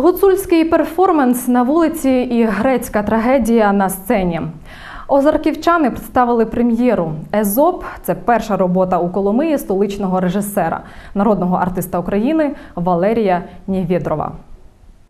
Гуцульський перформанс на вулиці і грецька трагедія на сцені. Озарківчани представили прем'єру. Езоп це перша робота у Коломиї столичного режисера, народного артиста України Валерія Нєвєдрова.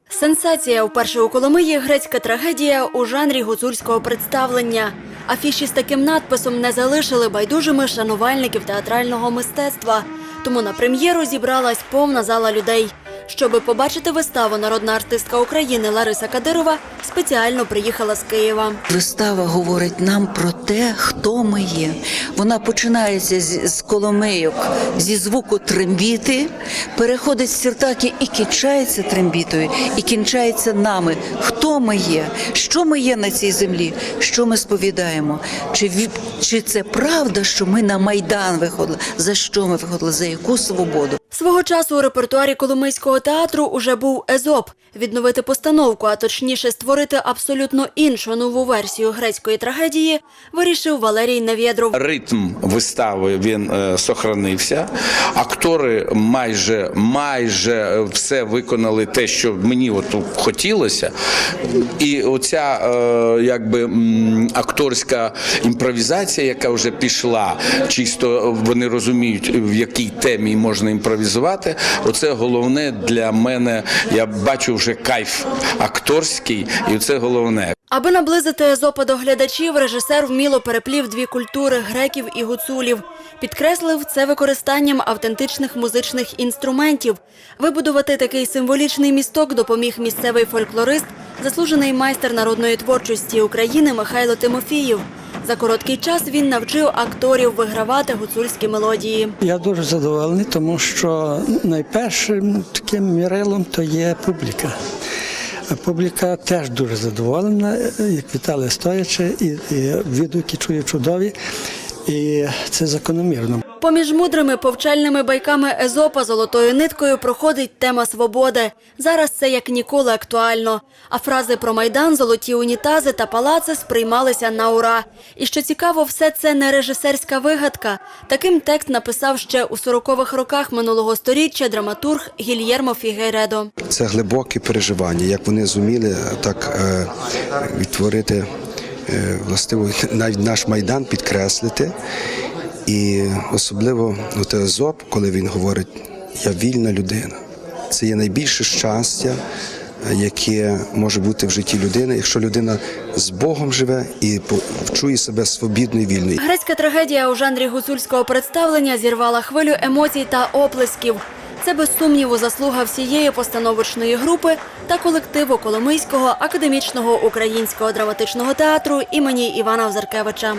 Сенсація вперше у Коломиї грецька трагедія у жанрі гуцульського представлення. Афіші з таким надписом не залишили байдужими шанувальників театрального мистецтва. Тому на прем'єру зібралась повна зала людей. Щоби побачити виставу, народна артистка України Лариса Кадирова спеціально приїхала з Києва. Вистава говорить нам про те, хто ми є. Вона починається з, коломийок, зі звуку трембіти, переходить з сіртаки і кінчається трембітою, і кінчається нами. Хто ми є? Що ми є на цій землі? Що ми сповідаємо? Чи, чи це правда, що ми на майдан виходили? За що ми виходили? За яку свободу? Свого часу у репертуарі Коломийського театру уже був Езоп. Відновити постановку, а точніше створити абсолютно іншу нову версію грецької трагедії, вирішив Валерій Невєдров. Ритм вистави він е, сохранився. Актори майже майже е, все виконали те, що мені от хотілося. І оця е, якби акторська імпровізація, яка вже пішла, чисто вони розуміють, в якій темі можна імпровізувати. Оце головне для мене. Я бачу вже кайф акторський, і це головне. Аби наблизити Езопа до глядачів, режисер вміло переплів дві культури греків і гуцулів. Підкреслив це використанням автентичних музичних інструментів. Вибудувати такий символічний місток допоміг місцевий фольклорист, заслужений майстер народної творчості України Михайло Тимофіїв. За короткий час він навчив акторів вигравати гуцульські мелодії. Я дуже задоволений, тому що найпершим таким мірилом то є публіка. Публіка теж дуже задоволена, як вітали стоячи, і, відгуки чую чудові, і це закономірно. Поміж мудрими повчальними байками Езопа золотою ниткою проходить тема свободи. Зараз це як ніколи актуально. А фрази про майдан, золоті унітази та палаци сприймалися на ура. І що цікаво, все це не режисерська вигадка. Таким текст написав ще у 40-х роках минулого сторіччя драматург Гільєрмо Фігейредо. Це глибокі переживання, як вони зуміли так е, відтворити е, властиво навіть наш майдан підкреслити. І особливо Езоп, коли він говорить Я вільна людина. Це є найбільше щастя, яке може бути в житті людини, якщо людина з Богом живе і чує себе свобідною вільною. Грецька трагедія у жанрі гуцульського представлення зірвала хвилю емоцій та оплесків. Це без сумніву заслуга всієї постановочної групи та колективу Коломийського академічного українського драматичного театру імені Івана Озаркевича.